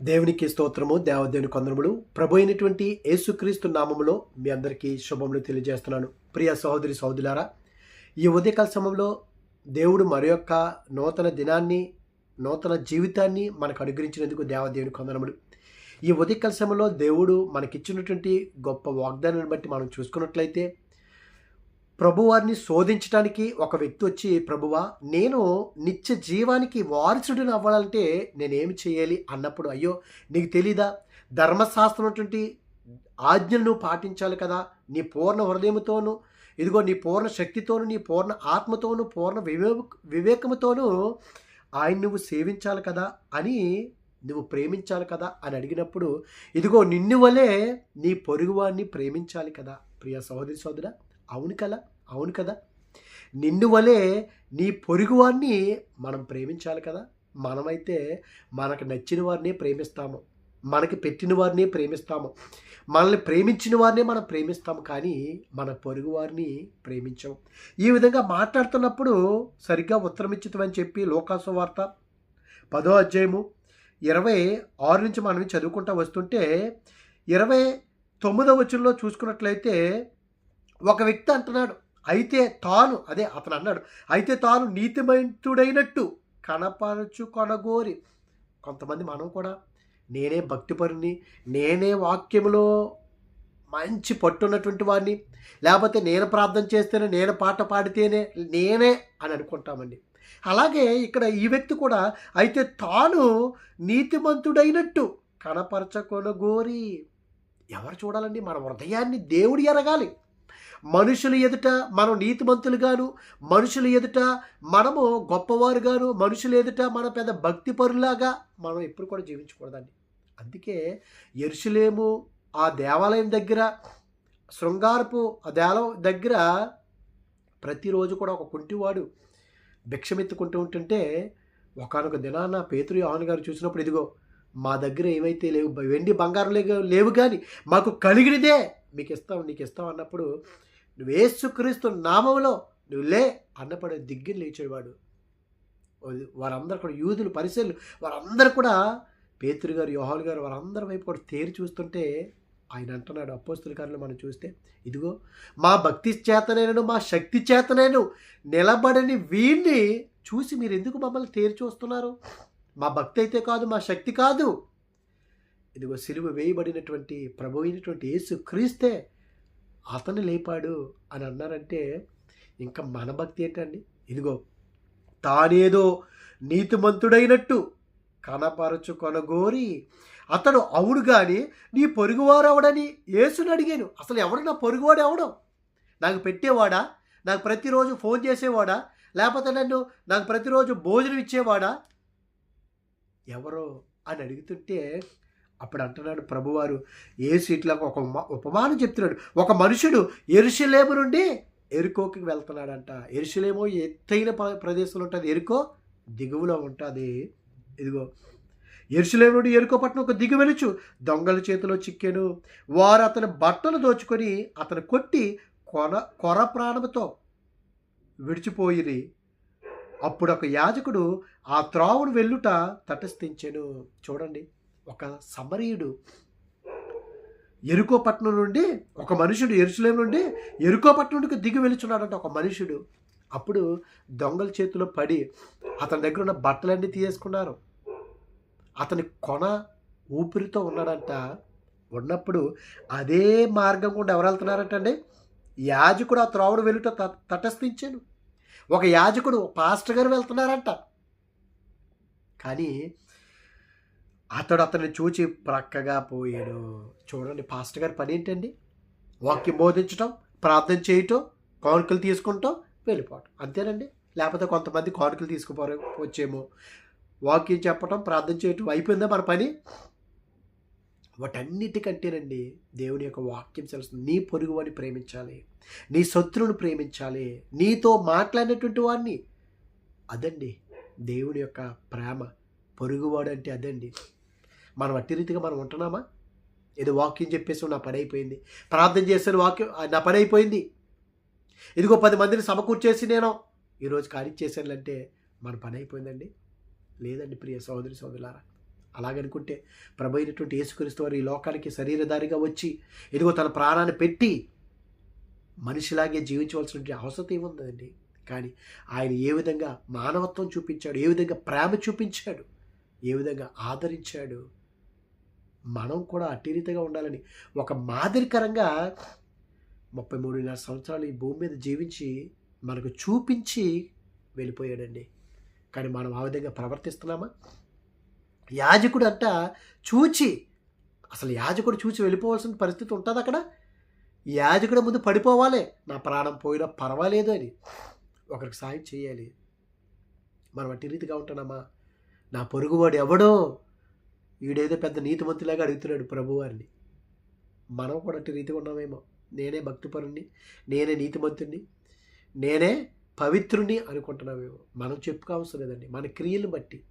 దేవునికి స్తోత్రము దేవదేవుని కొందరములు ప్రభు అయినటువంటి యేసుక్రీస్తు నామములో మీ అందరికీ శుభములు తెలియజేస్తున్నాను. ప్రియ సహోదరి సహోదరులారా ఈ ఉదయకాల సమయంలో దేవుడు మరి యొక్క నూతన దినాన్ని నూతన జీవితాన్ని మనకు అనుగ్రహించినందుకు దేవదేవుని కొందరములు ఈ ఉదయకాల సమయంలో దేవుడు మనకిచ్చినటువంటి గొప్ప వాగ్దానాన్ని బట్టి మనం చూసుకున్నట్లయితే ప్రభువారిని శోధించడానికి ఒక వ్యక్తి వచ్చి ప్రభువా నేను నిత్య జీవానికి వారసుడిని అవ్వాలంటే నేనేమి చేయాలి? అన్నప్పుడు అయ్యో నీకు తెలీదా? ధర్మశాస్త్రం అటువంటి ఆజ్ఞలు నువ్వు పాటించాలి కదా నీ పూర్ణ హృదయంతోను ఇదిగో నీ పూర్ణ శక్తితోను నీ పూర్ణ ఆత్మతోను పూర్ణ వివేక వివేకముతోనూ ఆయన నువ్వు సేవించాలి కదా అని నువ్వు ప్రేమించాలి కదా అని అడిగినప్పుడు ఇదిగో నిన్ను వలే నీ పొరుగువాడిని ప్రేమించాలి కదా ప్రియ సహోదరి సోదరా అవును కదా? అవును కదా? నిన్ను వలే నీ పొరుగువాన్ని మనం ప్రేమించాలి కదా? మనమైతే మనకు నచ్చిన వారిని ప్రేమిస్తాము. మనకి పెట్టిన వారిని ప్రేమిస్తాము. మనల్ని ప్రేమించిన వారిని మనం ప్రేమిస్తాము కానీ మన పొరుగు వారిని ప్రేమించాం. ఈ విధంగా మాట్లాడుతున్నప్పుడు సరిగ్గా ఉత్తరం ఇచ్చితమని చెప్పి లోకాసు వార్త పదో అధ్యాయము ఇరవై ఆరు నుంచి మనం చదువుకుంటా వస్తుంటే ఇరవై తొమ్మిదో వచనంలో చూసుకున్నట్లయితే ఒక వ్యక్తి అంటున్నాడు అయితే తాను అదే అతను అన్నాడు అయితే తాను నీతిమంతుడైనట్టు కనపరచు కొనగోరి. కొంతమంది మనం కూడా నేనే భక్తిపరుని నేనే వాక్యంలో మంచి పట్టున్నటువంటి వాడిని లేకపోతే నేను ప్రార్థన చేస్తేనే నేను పాట పాడితేనే నేనే అని అనుకుంటామండి. అలాగే ఇక్కడ ఈ వ్యక్తి కూడా అయితే తాను నీతిమంతుడైనట్టు కనపరచకొనగోరి ఎవరు చూడాలండి? మన హృదయాన్ని దేవుడు ఎరగాలి. మనుషుల ఎదుట మనం నీతిమంతులుగాను మనుషుల ఎదుట మనము గొప్పవారుగాను మనుషుల ఎదుట మన పెద్ద భక్తి పరులాగా మనం ఎప్పుడు కూడా జీవించకూడదండి. అందుకే ఎరుసలేము ఆ దేవాలయం దగ్గర శృంగారపు ఆ దేవాలయం దగ్గర ప్రతిరోజు కూడా ఒక కుంటివాడు భిక్షమెత్తుకుంటూ ఉంటుంటే ఒకనొక దినాన పేతురు యోహాన్ గారు చూసినప్పుడు ఇదిగో మా దగ్గర ఏమైతే లేవు వెండి బంగారం లేవు లేవు కానీ మాకు కలిగినదే మీకు ఇస్తాం నీకు ఇస్తాం అన్నప్పుడు నువ్వు ఏసుక్రీస్తు నామంలో నువ్వు లే అన్నప్పుడు దిగ్గిని లేచేవాడు. వారందరూ కూడా యూదులు పరిశీలు వారందరూ కూడా పేతురు గారు యోహాలు గారు వారందరి వైపు కూడా తేరి చూస్తుంటే ఆయన అంటున్నాడు అపోస్తుల కార్యలు మనం చూస్తే ఇదిగో మా భక్తి చేతనైనను మా శక్తి చేతనైను నిలబడని వీడిని చూసి మీరు ఎందుకు మమ్మల్ని తేరి చూస్తున్నారు? మా భక్తి అయితే కాదు మా శక్తి కాదు. ఇదిగో సిలువ వేయబడినటువంటి ప్రభు అయినటువంటి యేసు క్రీస్తే అతను లేపాడు అని అన్నారంటే ఇంకా మన భక్తి ఏంటండి? ఇదిగో తానేదో నీతిమంతుడైనట్టు కనపరచు కొనగోరి అతడు అవును కానీ నీ పొరుగువారు అవడని యేసుని అడిగాను. అసలు ఎవడు నా పొరుగువాడు ఎవడు? నాకు పెట్టేవాడా? నాకు ప్రతిరోజు ఫోన్ చేసేవాడా? లేకపోతే నన్ను నాకు ప్రతిరోజు భోజనం ఇచ్చేవాడా? ఎవరో అని అడుగుతుంటే అప్పుడు అంటున్నాడు ప్రభువారు ఏ సీట్లకు ఒక ఉపమానం చెప్తున్నాడు. ఒక మనుషుడు ఎరుసలేము నుండి ఎరుకోకి వెళ్తున్నాడంట. ఎరుసలేమో ఎత్తైన ప్రదేశంలో ఉంటుంది. ఎరుకో దిగువలో ఉంటుంది. ఇదిగో ఎరుసలేము నుండి ఎరుకో పట్టణం ఒక దిగు వెలుచు దొంగల చేతిలో చిక్కాను. వారు అతని బట్టలు దోచుకొని అతను కొట్టి కొన కొర ప్రాణముతో విడిచిపోయిరి. అప్పుడు ఒక యాజకుడు ఆ త్రావును వెళ్ళుట తటస్థించాను. చూడండి. ఒక సమరీయుడు ఎరుకోపట్నం నుండి ఒక మనుషుడు ఎరుచులేం నుండి ఎరుకోపట్నంకి దిగి వెలుచున్నాడంట ఒక మనుషుడు. అప్పుడు దొంగల చేతిలో పడి అతని దగ్గర ఉన్న బట్టలన్నీ తీసేసుకున్నారు. అతని కొన ఊపిరితో ఉన్నాడంట. ఉన్నప్పుడు అదే మార్గం గుండా ఎవరు వెళ్తున్నారంటండి? యాజకుడు ఆ త్రోవడు వెలుట తటస్థించాను. ఒక యాజకుడు పాస్టర్ గారు వెళ్తున్నారంట. కానీ అతడు అతన్ని చూచి ప్రక్కగా పోయాడు. చూడండి పాస్టర్ గారి పని ఏంటండి? వాక్యం బోధించటం ప్రార్థన చేయటం కానుకలు తీసుకుంటాం వెళ్ళిపోవటం. అంతేనండి? లేకపోతే కొంతమంది కానుకలు తీసుకుపోరు వచ్చేమో. వాక్యం చెప్పటం ప్రార్థన చేయటం అయిపోయిందా మన పని? వాటన్నిటికంటేనండి దేవుని యొక్క వాక్యం తెలుస్తుంది నీ పొరుగువాడిని ప్రేమించాలి. నీ శత్రువుని ప్రేమించాలి. నీతో మాట్లాడినటువంటి వాడిని. అదండి దేవుని యొక్క ప్రేమ. పొరుగువాడు అంటే అదండి. మనం అట్టి రీతిగా మనం ఉంటున్నామా? ఏదో వాక్యం చెప్పేసి నా పని అయిపోయింది. ప్రార్థన చేసిన వాక్యం నా పని అయిపోయింది. ఇదిగో పది మందిని సమకూర్చేసి నేను ఈరోజు ఖాళీ చేశానంటే మన పని అయిపోయిందండి. లేదండి ప్రియ సోదరి సోదరులారా. అలాగనుకుంటే ప్రభు అయినటువంటి యేసుక్రీస్తు వారు ఈ లోకానికి శరీరధారిగా వచ్చి ఇదిగో తన ప్రాణాన్ని పెట్టి మనిషిలాగే జీవించవలసినటువంటి అవసరం ఏముందండి? కానీ ఆయన ఏ విధంగా మానవత్వం చూపించాడు ఏ విధంగా ప్రేమ చూపించాడు ఏ విధంగా ఆదరించాడు మనం కూడా అట్టి రీతిగా ఉండాలని. ఒక మాదిరికరంగా ముప్పై మూడున్నర సంవత్సరాలు ఈ భూమి మీద జీవించి మనకు చూపించి వెళ్ళిపోయాడండి. కానీ మనం ఆ విధంగా ప్రవర్తిస్తున్నామా? యాజకుడు అంట చూచి అసలు యాజకుడు చూచి వెళ్ళిపోవాల్సిన పరిస్థితి ఉంటుంది అక్కడ? యాజకుడు ముందు పడిపోవాలి. నా ప్రాణం పోయినా పర్వాలేదు అని ఒకరికి సాయం చేయాలి. మనం అట్టి రీతిగా ఉంటున్నామా? నా పొరుగువాడు ఎవడో వీడేదో పెద్ద నీతిమంతులాగా అడుగుతున్నాడు ప్రభువారిని మనం కూడా అట్టి రీతిగా ఉన్నామేమో. నేనే భక్తిపరుణ్ణి నేనే నీతిమంతుణ్ణి నేనే పవిత్రుణ్ణి అనుకుంటున్నామేమో. మనం చెప్పుకోవసరం లేదండి. మన క్రియలను బట్టి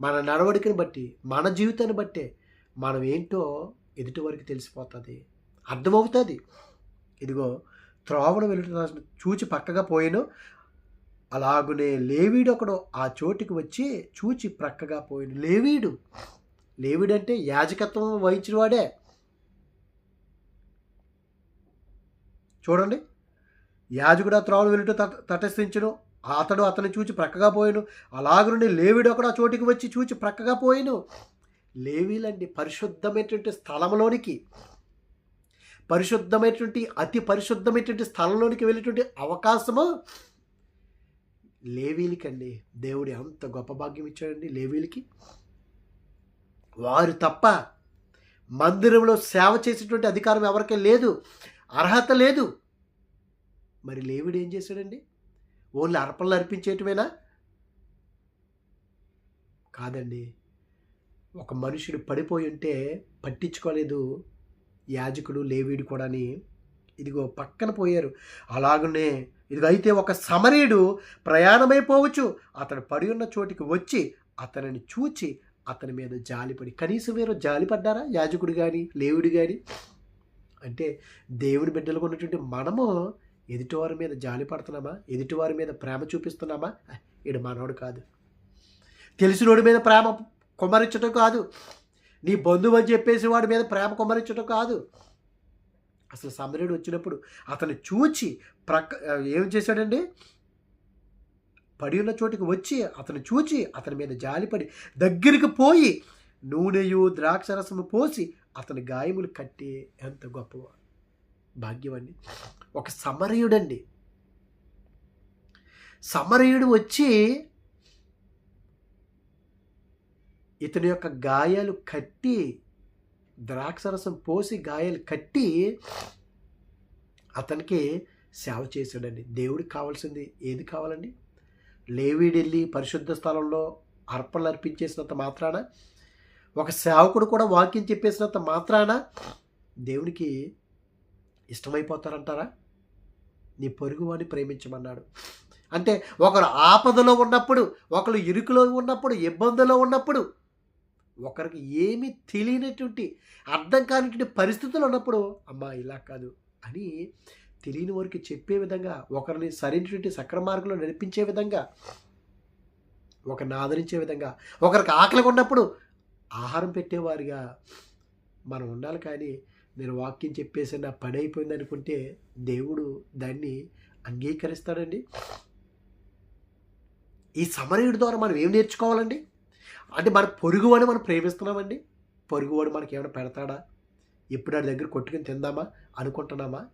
మన నడవడికని బట్టి మన జీవితాన్ని బట్టే మనం ఏంటో ఎదుటి వరకు తెలిసిపోతుంది. అర్థమవుతుంది. ఇదిగో త్రోవను వెళ్ళటం చూచి పక్కగా పోయాను అలాగునే లేవీడు ఒకడు ఆ చోటికి వచ్చి చూచి ప్రక్కగా పోయిన. లేవీడు. లేవిడంటే యాజకత్వం వహించిన వాడే. చూడండి. యాజకుడు ఆ త్రోవను వెళ్ళటం తట తటస్థించను. అతడు అతన్ని చూచి ప్రక్కగా పోయాను. అలాగనుండి లేవిడు ఒకడు ఆ చోటికి వచ్చి చూచి ప్రక్కగా పోయాను. లేవీలండి పరిశుద్ధమైనటువంటి స్థలంలోనికి పరిశుద్ధమైనటువంటి అతి పరిశుద్ధమైనటువంటి స్థలంలోనికి వెళ్ళేటువంటి అవకాశము లేవీలకండి. దేవుడు ఎంత గొప్ప భాగ్యం ఇచ్చాడండి లేవీలకి. వారు తప్ప మందిరంలో సేవ చేసేటువంటి అధికారం ఎవరికీ లేదు అర్హత లేదు. మరి లేవుడు ఏం చేశాడండి? ఓన్లీ అర్పణలు అర్పించేయటమేనా? కాదండి. ఒక మనుషుడు పడిపోయి ఉంటే పట్టించుకోలేదు. యాజకుడు లేవీడు కూడాని. ఇదిగో పక్కన పోయారు. అలాగనే ఇదిగో అయితే ఒక సమరీయుడు ప్రయాణమైపోవచ్చు. అతను పడి ఉన్న చోటికి వచ్చి అతనిని చూచి అతని మీద జాలిపడి కనీసం మీరు జాలిపడ్డారా? యాజకుడు కానీ లేవుడు కానీ అంటే దేవుని బిడ్డలకు ఉన్నటువంటి మనము ఎదుటివారి మీద జాలి పడుతున్నామా ఎదుటివారి మీద ప్రేమ చూపిస్తున్నామా? ఇడు మనోడు కాదు. తెలిసినోడి మీద ప్రేమ కుమ్మరించటం కాదు. నీ బంధువు అని చెప్పేసి వాడి మీద ప్రేమ కుమ్మరించటం కాదు. అసలు సమరుడు వచ్చినప్పుడు అతను చూచి ప్రక్క ఏం చేశాడండి? పడి ఉన్న చోటికి వచ్చి అతను చూచి అతని మీద జాలిపడి దగ్గరికి పోయి నూనెయు ద్రాక్షరసము పోసి అతని గాయములు కట్టి ఎంత గొప్ప భాగ్యం ఒక సమరయుడండి. సమరయుడు వచ్చి ఇతని యొక్క గాయాలు కట్టి ద్రాక్షరసం పోసి గాయాలు కట్టి అతనికి సేవ చేశాడండి. దేవుడికి కావాల్సింది ఏది కావాలండి? లేవీడెళ్ళి పరిశుద్ధ స్థలంలో అర్పణలు అర్పించేసినంత మాత్రాన ఒక సేవకుడు కూడా వాక్యం చెప్పేసినంత మాత్రాన దేవునికి ఇష్టమైపోతారంటారా? నీ పొరుగువాడిని ప్రేమించమన్నాడు. అంటే ఒకరు ఆపదలో ఉన్నప్పుడు ఒకరు ఇరుకులో ఉన్నప్పుడు ఇబ్బందులో ఉన్నప్పుడు ఒకరికి ఏమీ తెలియనటువంటి అర్థం కానిటువంటి పరిస్థితులు ఉన్నప్పుడు అమ్మా ఇలా కాదు అని తెలియని వారికి చెప్పే విధంగా ఒకరిని సరైనటువంటి సక్ర మార్గంలో నడిపించే విధంగా ఒకరిని ఆదరించే విధంగా ఒకరికి ఆకలి ఉన్నప్పుడు ఆహారం పెట్టేవారిగా మనం ఉండాలి. కానీ నేను వాక్యం చెప్పేసి నా పని అయిపోయింది అనుకుంటే దేవుడు దాన్ని అంగీకరిస్తాడండి. ఈ సమరయుడి ద్వారా మనం ఏం నేర్చుకోవాలండి? అంటే మన పొరుగువాడిని మనం ప్రేమిస్తున్నామండి? పొరుగువాడు మనకి ఏమైనా పెడతాడా? ఎప్పుడు వాడి దగ్గర కొట్టుకుని తిందామా? అనుకుంటున్నామా?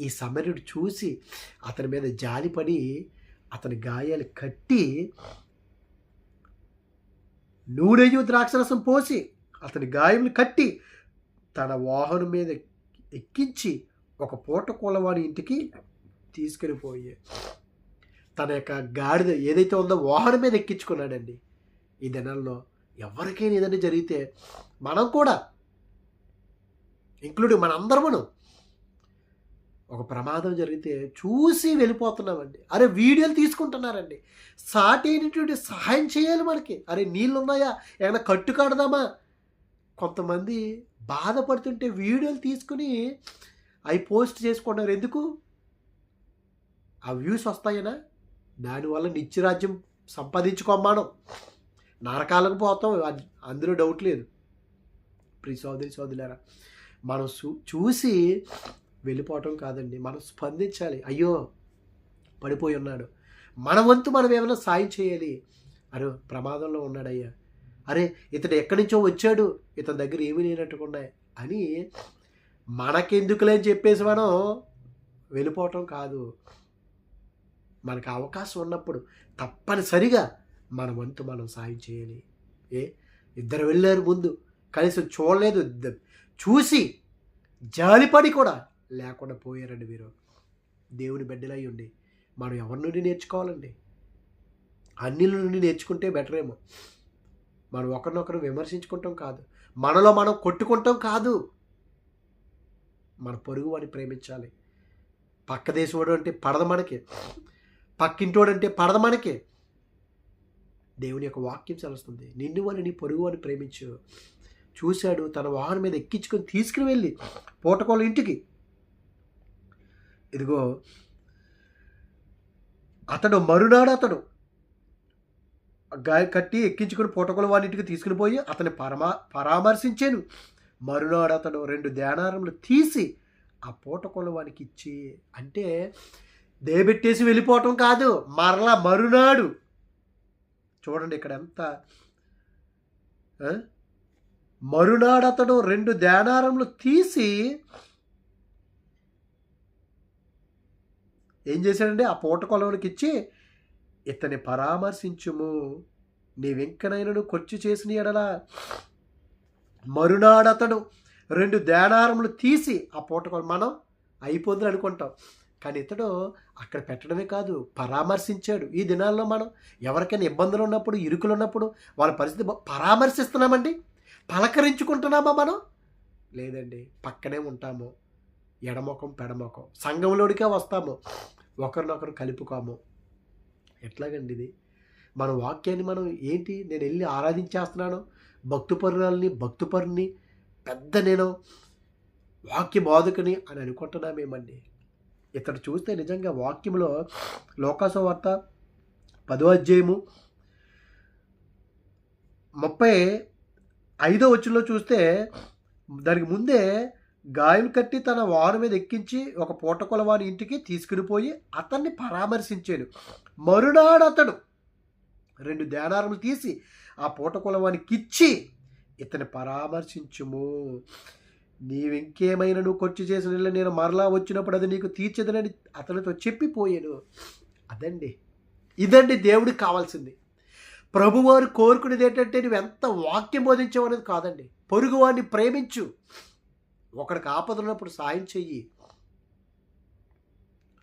ఈ సమరుడు చూసి అతని మీద జాలిపడి అతని గాయాలు కట్టి నూనెయు ద్రాక్షరసం పోసి అతని గాయములు కట్టి తన వాహనం మీద ఎక్కించి ఒక పూట కూలవాడి ఇంటికి తీసుకెళ్ళిపోయే తన యొక్క గాడిద ఏదైతే ఉందో వాహనం మీద ఎక్కించుకున్నాడండి. ఈ దినాల్లో ఎవరికైనా ఏదైనా జరిగితే మనం కూడా ఇంక్లూడింగ్ మనందరమును ఒక ప్రమాదం జరిగితే చూసి వెళ్ళిపోతున్నామండి. అరే వీడియోలు తీసుకుంటున్నారండి. సాటి అయినటువంటి సహాయం చేయాలి మనకి. అరే నీళ్ళు ఉన్నాయా ఏమైనా కట్టు కడదామా? కొంతమంది బాధపడుతుంటే వీడియోలు తీసుకుని అవి పోస్ట్ చేసుకుంటారు ఎందుకు? ఆ వ్యూస్ వస్తాయనా? దానివల్ల నిత్యరాజ్యం సంపాదించుకోమ్మాను నరకాలకు పోతాం. అందులో డౌట్ లేదు. ప్రి సోదరి సోదరులారా మనం చూ- చూసి వెళ్ళిపోవటం కాదండి. మనం స్పందించాలి. అయ్యో పడిపోయి ఉన్నాడు. మన వంతు మనం ఏమైనా సాయం చేయాలి? అరే ప్రమాదంలో ఉన్నాడయ్యా. అరే ఇతడు ఎక్కడి నుంచో వచ్చాడు. ఇతని దగ్గర ఏమీ లేనట్టుకున్నాయి అని మనకెందుకులే అని చెప్పేసి మనం వెళ్ళిపోవటం కాదు. మనకు అవకాశం ఉన్నప్పుడు తప్పనిసరిగా మన వంతు మనం సాయం చేయాలి. ఏ? ఇద్దరు వెళ్ళారు ముందు. కనీసం చూడలేదు. చూసి జాలిపడి కూడా లేకుండా పోయారండి మీరు. దేవుని బిడ్డలై ఉండి. మనం ఎవరి నుండి నేర్చుకోవాలండి? అన్నిల నుండి నేర్చుకుంటే బెటర్ ఏమో మనం ఒకరినొకరు విమర్శించుకుంటాం కాదు. మనలో మనం కొట్టుకుంటాం కాదు. మన పొరుగు వాడిని ప్రేమించాలి. పక్క దేశవాడు అంటే పడద మనకి. పక్కింటోడు అంటే పడద మనకి. దేవుని యొక్క వాక్యం చలుస్తుంది నిన్ను అని నీ పొరుగు అని ప్రేమించు. చూశాడు తన వాహనం మీద ఎక్కించుకొని తీసుకుని వెళ్ళి పూటకోళ్ళ ఇంటికి ఇదిగో అతడు మరునాడు అతడు. గాయ కట్టి ఎక్కించుకుని పూటకోల వాడి ఇంటికి తీసుకుని పోయి అతని పరమా పరామర్శించాను. మరునాడు అతడు రెండు ధ్యానారములు తీసి ఆ పూటకుల వానికి ఇచ్చి అంటే దేబెట్టేసి వెళ్ళిపోవటం కాదు మరలా మరునాడు. చూడండి ఇక్కడ ఎంత మరునాడు అతడు రెండు ధ్యానారములు తీసి ఏం చేశాడంటే ఆ పూట కొలవనికి ఇచ్చి ఇతని పరామర్శించుము. నీవెంకనైనను ఖర్చు చేసిన ఎడలా మరునాడతడు రెండు దేనారములు తీసి ఆ పూట కొల మనం అయిపోతుంది అనుకుంటాం. కానీ ఇతడు అక్కడ పెట్టడమే కాదు పరామర్శించాడు. ఈ దినాల్లో మనం ఎవరికైనా ఇబ్బందులు ఉన్నప్పుడు ఇరుకులు ఉన్నప్పుడు వాళ్ళ పరిస్థితి పరామర్శిస్తున్నామండి? పలకరించుకుంటున్నామా మనం? లేదండి పక్కనే ఉంటాము. ఎడమొఖం పెడమొఖం. సంఘంలోడికే వస్తాము. ఒకరినొకరు కలుపుకోము. ఎట్లాగండి ఇది? మన వాక్యాన్ని మనం ఏంటి? నేను వెళ్ళి ఆరాధించేస్తున్నాను. భక్తుపరుణాలని భక్తుపరుని పెద్ద నేను వాక్య బోధకుని అని అనుకుంటున్నామేమండి? ఇతడు చూస్తే నిజంగా వాక్యంలో లోకాస వార్త పదో అధ్యాయము ముప్పై ఐదో వచ్చులో చూస్తే దానికి ముందే గాయం కట్టి తన వారు మీద ఎక్కించి ఒక పూటకొల వారి ఇంటికి తీసుకుని పోయి అతన్ని పరామర్శించాను. మరునాడు అతడు రెండు ధ్యానారములు తీసి ఆ పూటకొల వానికి ఇతని పరామర్శించుము. నీవింకేమైనా నువ్వు ఖర్చు చేసిన నేను మరలా వచ్చినప్పుడు అది నీకు తీర్చదనని అతనితో చెప్పిపోయాను. అదండి. ఇదండి దేవుడికి కావాల్సింది. ప్రభువారు కోరుకునేది ఏంటంటే నువ్వు ఎంత వాక్యం బోధించావు అనేది కాదండి. పొరుగువాడిని ప్రేమించు. ఒకడికి ఆపద ఉన్నప్పుడు సాయం చెయ్యి.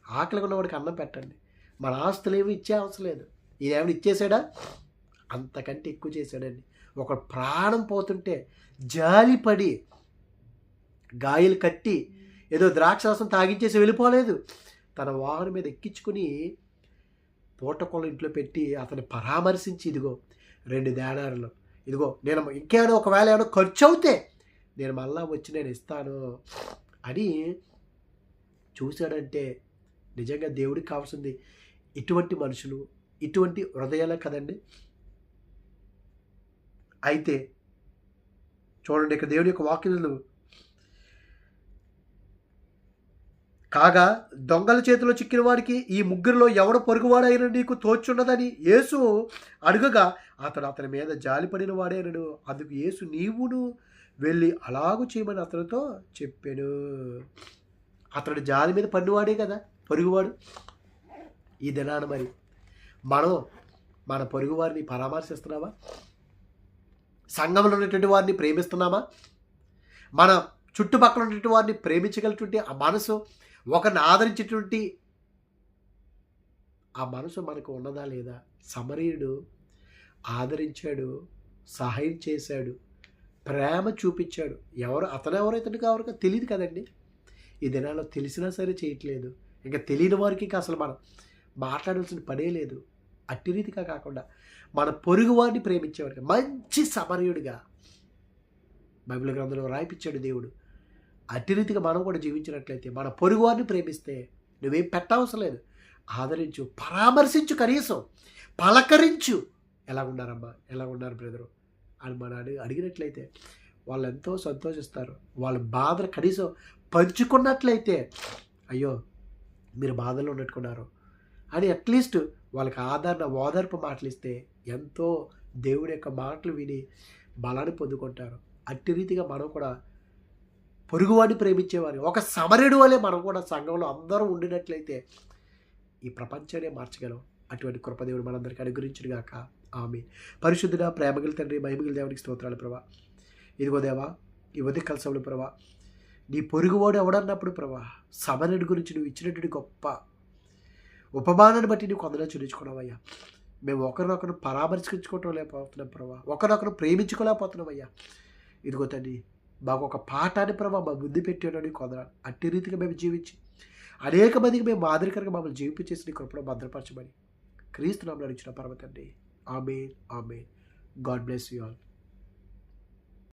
ఆకలిగా ఉన్నవాడికి అన్నం పెట్టండి. మన ఆస్తులు ఏమి ఇచ్చే అవసరం లేదు. ఇదేమైనా ఇచ్చేసాడా? అంతకంటే ఎక్కువ చేశాడండి. ఒక ప్రాణం పోతుంటే జాలిపడి గాయలు కట్టి ఏదో ద్రాక్షరసం తాగించేసి వెళ్ళిపోలేదు. తన వాహనం మీద ఎక్కించుకుని పూటకొల ఇంట్లో పెట్టి అతన్ని పరామర్శించి ఇదిగో రెండు దేనారులు ఇదిగో నేను ఇంకేమైనా ఒకవేళ ఏమైనా ఖర్చు అవుతే నేను మళ్ళా వచ్చి నేను ఇస్తాను అని చూశాడంటే నిజంగా దేవుడికి కావాల్సింది ఇటువంటి మనుషులు ఇటువంటి హృదయాలే కదండి. అయితే చూడండి ఇక్కడ దేవుడి యొక్క వాక్యలు కాగా దొంగల చేతిలో చిక్కిన వాడికి ఈ ముగ్గురిలో ఎవడు పొరుగువాడైన నీకు తోచున్నదని యేసు అడుగగా అతడు అతని మీద జాలిపడిన వాడేనను అందుకు యేసు నీవును వెళ్ళి అలాగు చేయమని అతనితో చెప్పాను. అతడు జాలి మీద పడినవాడే కదా పొరుగువాడు. ఈ దినాన మరి మనం మన పొరుగు వారిని పరామర్శిస్తున్నామా? సంఘంలో ఉన్నటువంటి వారిని ప్రేమిస్తున్నామా? మన చుట్టుపక్కల ఉన్నటువంటి వారిని ప్రేమించగలటువంటి ఆ మనసు ఒకరిని ఆదరించేటువంటి ఆ మనసు మనకు ఉన్నదా లేదా? సమరీయుడు ఆదరించాడు సహాయం చేశాడు ప్రేమ చూపించాడు. ఎవరు అతను ఎవరైతే ఇతనికి తెలియదు కదండి. ఈ దినాల్లో తెలిసినా సరే చేయట్లేదు. ఇంకా తెలియని వారికి ఇంకా అసలు మనం మాట్లాడాల్సిన పనే లేదు. అట్టి రీతిగా కాకుండా మన పొరుగు వారిని ప్రేమించేవాడికి మంచి సమరయుడిగా బైబిల్ గ్రంథంలో రాయిపించాడు దేవుడు. అట్టి రీతిగా మనం కూడా జీవించినట్లయితే మన పొరుగు వారిని ప్రేమిస్తే నువ్వేం పెట్టవసరం లేదు ఆదరించు పరామర్శించు కనీసం. పలకరించు. ఎలా ఉన్నారమ్మా ఎలా ఉన్నారు బ్రదరు? అని మన అడిగి అడిగినట్లయితే వాళ్ళు ఎంతో సంతోషిస్తారు. వాళ్ళ బాధను కనీసం పంచుకున్నట్లయితే అయ్యో మీరు బాధలో ఉన్నట్టుకున్నారు. అని అట్లీస్ట్ వాళ్ళకి ఆదరణ ఓదార్పు మాటలు ఇస్తే ఎంతో దేవుడి యొక్క మాటలు విని బలాన్ని పొందుకుంటారు. అట్టి రీతిగా మనం కూడా పొరుగువాడిని ప్రేమించేవారు. ఒక సమరుడు వలె మనం కూడా సంఘంలో అందరం ఉండినట్లయితే ఈ ప్రపంచాన్ని మార్చగలం. అటువంటి కృపదేవుడు మనందరికీ అనుగ్రహించుడు గాక. ఆమె పరిశుద్ధుడ ప్రేమగల తండ్రి మహిమగల దేవునికి స్తోత్రాలు ప్రభా. ఇదిగో దేవా ఈ ఉదయ కలసములు ప్రభా నీ పొరుగువాడు ఎవడన్నప్పుడు ప్రభా సమరుడి గురించి నువ్వు ఇచ్చినటువంటి గొప్ప ఉపమానాన్ని బట్టి నీకు కొందరు చూపించుకున్నావయ్యా. మేము ఒకరినొకరు పరామర్శించుకోవటం లేకపోతున్నాం ప్రభా. ఒకరినొకరు ప్రేమించుకోలేకపోతున్నాం అయ్యా. ఇదిగో తండ్రి మాకు ఒక పాఠాన్ని ప్రభావ మా ముందు పెట్టాడని కొందరు అట్టి రీతిగా మేము జీవించి అనేక మందికి మేము మాదిరికరంగా మమ్మల్ని జీవించేసి నీ కృపలో భద్రపరచమని క్రీస్తు నామలు నడిచిన పర్వతండి ఆమె ఆమె గాడ్ బ్లెస్ యూ ఆల్.